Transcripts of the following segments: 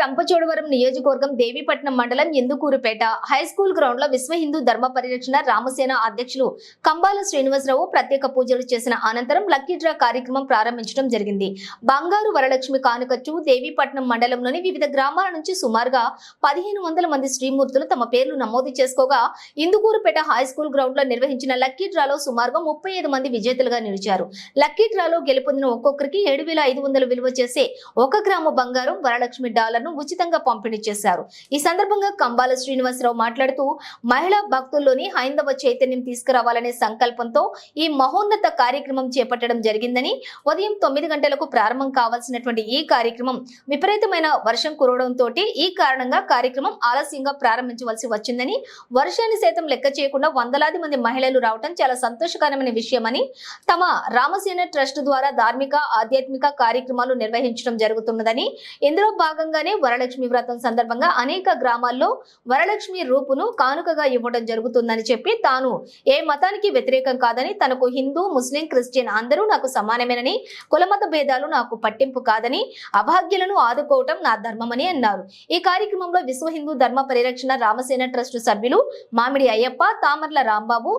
రంపచోడవరం నియోజకవర్గం దేవీపట్నం మండలం Endukurupeta. High school గ్రౌండ్లో విశ్వ హిందూ ధర్మ పరిరక్షణ రామసేన అధ్యక్షులు కంబాల శ్రీనివాసరావు ప్రత్యేక పూజలు చేసిన అనంతరం లక్కీ డ్రా కార్యక్రమం ప్రారంభించడం జరిగింది. బంగారు వరలక్ష్మి కానుకచ్చు దేవీపట్నం మండలంలోని వివిధ గ్రామాల నుంచి సుమారుగా పదిహేను వందల మంది శ్రీమూర్తులు తమ పేర్లు నమోదు చేసుకోగా ఇందుకూరుపేట హై స్కూల్ గ్రౌండ్లో నిర్వహించిన లక్కీ డ్రాలో సుమారుగా ముప్పై ఐదు మంది విజేతలుగా నిలిచారు. లక్కీ డ్రాలో గెలుపొందిన ఒక్కొక్కరికి ఏడు వేల ఐదు వందలు విలువ చేసే ఒక గ్రాము బంగారం వరలక్ష్మి డాలర్ను ఉచితంగా పంపిణీ చేశారు. ఈ సందర్భంగా కంబాల శ్రీనివాసరావు మాట్లాడుతూ మహిళా భక్తుల్లోని హైందవ చైతన్యం తీసుకురావాలనే సంకల్పంతో ఈ మహోన్నత కార్యక్రమం చేపట్టడం జరిగిందని ఉదయం తొమ్మిది గంటలకు ప్రారంభం కావాల్సినటువంటి ఈ కార్యక్రమం విపరీతమైన వర్షం కురవడంతో ఈ కారణంగా కార్యక్రమం ఆలస్యంగా ప్రారంభించవలసి వచ్చిందని వర్షాన్ని సైతం లెక్క చేయకుండా వందలాది మంది మహిళలు రావటం చాలా సంతోషకరమైన విషయమని తమ రామసేన ట్రస్ట్ ద్వారా ధార్మిక ఆధ్యాత్మిక కార్యక్రమాలు నిర్వహించడం జరుగుతున్నదని ఇందులో భాగంగానే వరలక్ష్మి వ్రతం సందర్భంగా అనేక గ్రామాల్లో వరలక్ష్మి రూపును కానుకగా ఇవ్వడం జరుగుతుందని చెప్పి తాను ఏ మతానికి వ్యతిరేకం కాదని తనకు హిందూ ముస్లిం క్రిస్టియన్ అందరూ నాకు సమానమేనని కులమత భేదాలు నాకు పట్టింపు కాదని అభాగ్యులను ఆదుకోవటం నా ధర్మమని అన్నారు. ఈ కార్యక్రమంలో విశ్వ హిందూ ధర్మ పరిరక్షణ రామసేన ట్రస్ట్ సభ్యులు మామిడి అయ్యప్ప తామర్ల రాంబాబు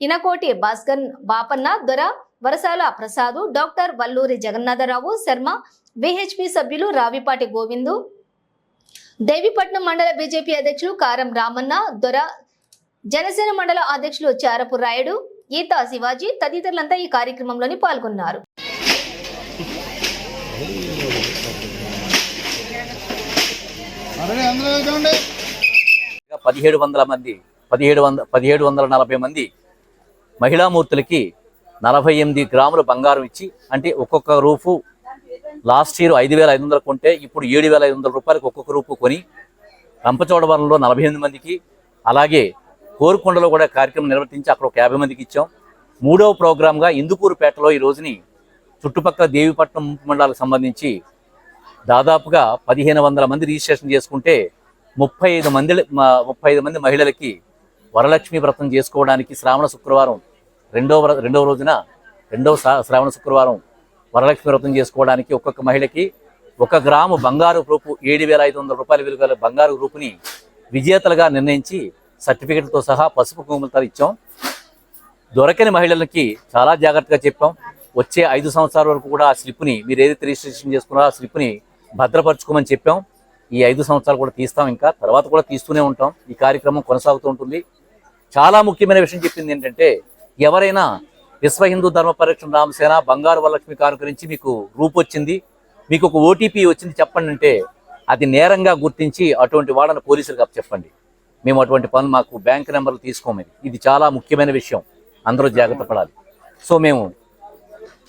ఇనకోటి భాస్కర్ బాపన్న దొర వరసాల ప్రసాదు డాక్టర్ వల్లూరి జగన్నాథరావు శర్మ విహెచ్పి సభ్యులు రావిపాటి గోవిందు దేవిపట్నం మండల బీజేపీ అధ్యక్షులు కారం రామన్న దొర జనసేన మండల అధ్యక్షులు చారపు రాయుడు ఈతా శివాజీ తదితరులంతా ఈ కార్యక్రమంలోని పాల్గొన్నారు. అరే అందరూ చూడండి పదిహేడు వందల మంది పదిహేడు వంద పదిహేడు వందల నలభై మంది మహిళామూర్తులకి నలభై ఎనిమిది గ్రాముల బంగారం ఇచ్చి అంటే ఒక్కొక్క రూపు లాస్ట్ ఇయర్ ఐదు వేల ఐదు వందలు కొంటే ఇప్పుడు ఏడు వేల ఐదు వందల రూపాయలకు ఒక్కొక్క రూపు కొని రంపచోడవరంలో నలభై ఎనిమిది మందికి అలాగే కోరుకొండలో కూడా కార్యక్రమం నిర్వర్తించి అక్కడ ఒక యాభై మందికి ఇచ్చాం. మూడవ ప్రోగ్రామ్గా ఇందుకూరుపేటలో ఈ రోజుని చుట్టుపక్కల దేవిపట్నం మండలాలకు సంబంధించి దాదాపుగా పదిహేను వందల మంది రిజిస్ట్రేషన్ చేసుకుంటే ముప్పై ఐదు మంది ముప్పై ఐదు మంది మహిళలకి వరలక్ష్మి వ్రతం చేసుకోవడానికి శ్రావణ శుక్రవారం రెండవ రెండవ రోజున రెండవ శ్రావణ శుక్రవారం వరలక్ష్మి వ్రతం చేసుకోవడానికి ఒక్కొక్క మహిళకి ఒక గ్రాము బంగారు రూపు ఏడు వేల ఐదు వందల రూపాయల విలువ గల బంగారు రూపుని విజేతలుగా నిర్ణయించి సర్టిఫికెట్తో సహా పసుపు కుంకుమలతో ఇచ్చాం. దొరకని మహిళలకి చాలా జాగ్రత్తగా చెప్పాం. వచ్చే ఐదు సంవత్సరాల వరకు కూడా ఆ స్లిప్ని మీరు ఏదైతే రిజిస్ట్రేషన్ చేసుకున్నారో ఆ స్లిప్ని భద్రపరచుకోమని చెప్పాం. ఈ ఐదు సంవత్సరాలు కూడా తీస్తాం ఇంకా. తర్వాత కూడా తీస్తూనే ఉంటాం. ఈ కార్యక్రమం కొనసాగుతూ ఉంటుంది. చాలా ముఖ్యమైన విషయం చెప్పింది ఏంటంటే ఎవరైనా విశ్వ హిందూ ధర్మ పరిరక్షణ రామసేన బంగారు వరలక్ష్మి కానుక నుంచి మీకు రూపొచ్చింది మీకు ఒక ఓటీపీ వచ్చింది చెప్పండి అంటే అది నేరంగా గుర్తించి అటువంటి వాళ్ళని పోలీసులకు చెప్పండి మేము అటువంటి పనులు మాకు బ్యాంక్ నెంబర్లు తీసుకోమని. ఇది చాలా ముఖ్యమైన విషయం. అందరూ జాగ్రత్త పడాలి. సో మేము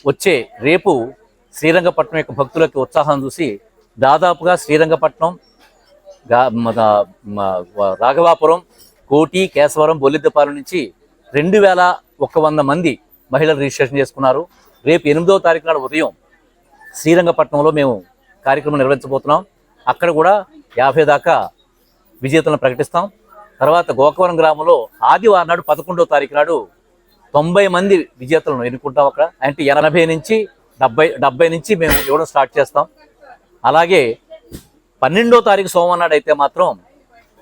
వచ్చే రేపు శ్రీరంగపట్నం యొక్క భక్తులకి ఉత్సాహం చూసి దాదాపుగా శ్రీరంగపట్నం రాఘవాపురం కోటి కేశవరం బొల్లిద్దపాలెం నుంచి రెండు వేల ఒక వంద మంది మహిళలు రిజిస్ట్రేషన్ చేసుకున్నారు. రేపు ఎనిమిదవ తారీఖు నాడు ఉదయం శ్రీరంగపట్నంలో మేము కార్యక్రమం నిర్వహించబోతున్నాం. అక్కడ కూడా యాభై దాకా విజేతలను ప్రకటిస్తాం. తర్వాత గోకవరం గ్రామంలో ఆదివారం నాడు పదకొండవ తారీఖు నాడు తొంభై మంది విజేతలను ఎన్నుకుంటాం అక్కడ. అంటే ఎనభై నుంచి డెబ్బై డెబ్బై నుంచి మేము ఇవ్వడం స్టార్ట్ చేస్తాం. అలాగే పన్నెండో తారీఖు సోమవారం నాడు అయితే మాత్రం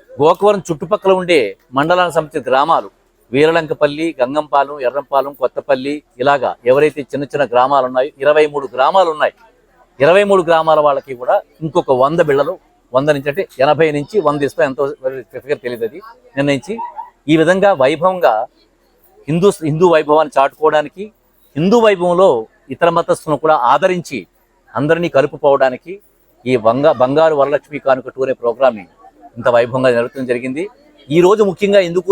గోకవరం చుట్టుపక్కల ఉండే మండలానికి సంబంధించిన గ్రామాలు వీరలంకపల్లి గంగంపాలెం ఎర్రంపాలెం కొత్తపల్లి ఇలాగా ఎవరైతే చిన్న చిన్న గ్రామాలు ఉన్నాయో ఇరవై మూడు గ్రామాలు ఉన్నాయి ఇరవై మూడు గ్రామాల వాళ్ళకి కూడా ఇంకొక వంద బిళ్ళలు వంద నుంచి అంటే ఎనభై నుంచి వంద ఇస్తా. ఎంతో ఫిగర్ తెలియదు అది. నిర్ణయించి ఈ విధంగా వైభవంగా హిందూ హిందూ వైభవాన్ని చాటుకోవడానికి హిందూ వైభవంలో ఇతర మతస్థులను కూడా ఆదరించి అందరినీ కలుపుకోవడానికి ఈ బంగా బంగారు వరలక్ష్మి కానుక టూర్ అనే ప్రోగ్రామ్ని ఇంత వైభవంగా జరుగుతుంది జరిగింది. ఈ రోజు ముఖ్యంగా ఎందుకు